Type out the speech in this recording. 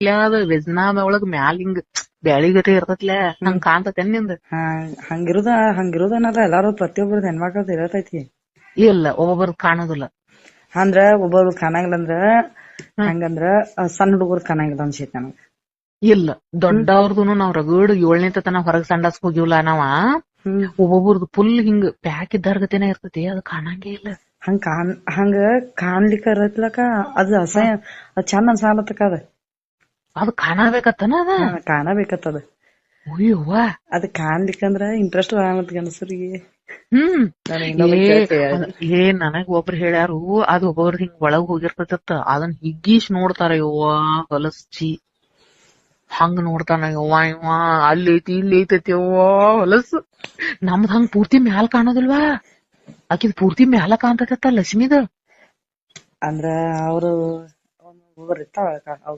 ಅದ ವಿಜ್ನಾಮ ಒಳಗ್ ಮ್ಯಾಲ ಹಿಂಗ್ ಬ್ಯಾಳಿಗತೆ ಇರ್ತತ್ಲೆ ಹಂಗ್ ಕಾಣ್ತತೇನ್ನಿಂದ. ಹಂಗಿರುದ ಹಂಗಿರುದ ಹಂಗಿರುದನ್ನದ ಎಲ್ಲಾರು ಪ್ರತಿಯೊಬ್ಬರದ್ ಹೆಣ್ಮಕ್ಳದ್ ಇರತೈತಿ. ಇಲ್ಲ ಒಬ್ಬೊಬ್ರದ್ ಕಾಣೋದಿಲ್ಲ. ಅಂದ್ರ ಒಬ್ಬರು ಕಾಣಂಗಿಲ್ಲ ಅಂದ್ರ ಹಂಗಂದ್ರ ಆ, ಸಣ್ಣ ಹುಡುಗರು ಕಾಣಂಗಿಲ್ಲ ಅನ್ಸೈತಿ ನನಗ ಇಲ್ಲ ದೊಡ್ಡವ್ರದುನು ನಾವ್ ರಗಡ್ ಏಳನೇ ತನ ಹೊರಗ್ ಸಂಡಾಸ್ ಹೋಗಿವಲ್ಲ ನಾವ ಹ್ಮ್. ಒಬ್ಬೊಬ್ರದ್ ಫುಲ್ ಹಿಂಗ್ ಪ್ಯಾಕ್ ಇದ್ದಾರ್ಗತೆನ ಇರ್ತತಿ ಅದು ಕಾಣಂಗೇ ಇಲ್ಲ. ಹಂಗ ಕಾಣ್ ಹಂಗ ಕಾಣ್ಲಿಕ್ಕ ಇರತ್ಲಕ ಅದ್ ಅಸಹ್ಯ ಅದ್ ಚಂದ ಅನ್ಸಾಲತ್ತಕ ಅದ. ಅದು ಕಾಣಬೇಕತ್ತನ ಅದ? ಕಾಣಬೇಕತ್ತದ. ಅಯ್ಯವ್ವ. ಅದ್ ಕಾಣ್ಲಿಕ್ಕಂದ್ರ ಇಂಟ್ರೆಸ್ಟ್ ಬರಲ್ಲ ಗಂಡಸರಿಗೆ. ಹ್ಮ್. ಏ, ನನಗ್ ಒಬ್ರು ಹೇಳ್ಯಾರು ಅದು ಒಬ್ಬೊಬ್ರ ಹಿಂಗ್ ಒಳಗ್ ಹೋಗಿರ್ತೈತತ್ತ ಅದನ್ ಹಿಗ್ಗೀಶ್ ನೋಡ್ತಾರ ಯವ್ವ ಹೊಲಸ್ಚಿ. ಹಂಗ್ ನೋಡ್ತಾನ ಯವ್ವ ಇವ. ಅಲ್ಲಿ ಐತಿ ಇಲ್ಲಿ ಐತೈತಿ ಯವ್ವ ಹೊಲಸ್. ನಮ್ದ್ ಹಂಗ್ ಪೂರ್ತಿ ಮ್ಯಾಲ್ ಕಾಣೋದಿಲ್ವಾ? ಆಕಿದ್ ಪೂರ್ತಿ ಮ್ಯಾಲ ಕಾಣ್ತೈತತ್ತ ಲಕ್ಷ್ಮಿದ. ಅಂದ್ರ ಅವ್ರು ಒಬ್ಬೊಬ್ರು ಇರ್ತಾವ